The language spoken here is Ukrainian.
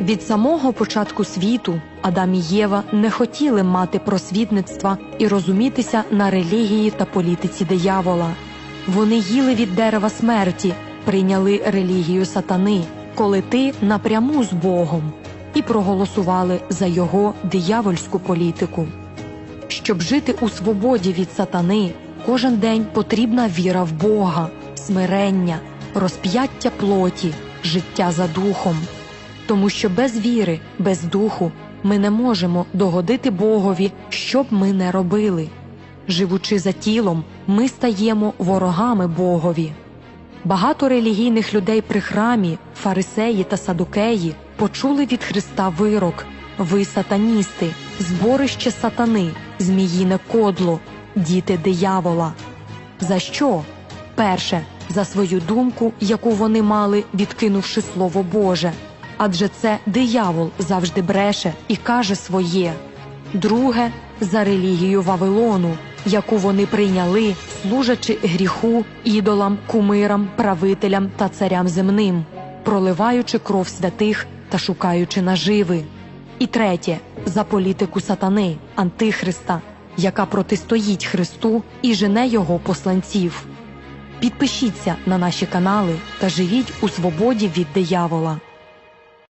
Від самого початку світу Адам і Єва не хотіли мати просвітництва і розумітися на релігії та політиці диявола. Вони їли від дерева смерті, прийняли релігію сатани, коли ти напряму з Богом, і проголосували за його диявольську політику. Щоб жити у свободі від сатани, кожен день потрібна віра в Бога, смирення, розп'яття плоті, життя за духом. Тому що без віри, без духу ми не можемо догодити Богові, що б ми не робили. Живучи за тілом, ми стаємо ворогами Богові. Багато релігійних людей при храмі, фарисеї та садукеї почули від Христа вирок Ви сатаністи, зборище сатани, зміїне кодло, діти диявола. За що? Перше, за свою думку, яку вони мали, відкинувши Слово Боже. Адже це диявол завжди бреше і каже своє. Друге, за релігію Вавилону, яку вони прийняли, служачи гріху, ідолам, кумирам, правителям та царям земним, проливаючи кров святих та шукаючи наживи. І третє за політику сатани, антихриста, яка протистоїть Христу і жене його посланців. Підпишіться на наші канали та живіть у свободі від диявола.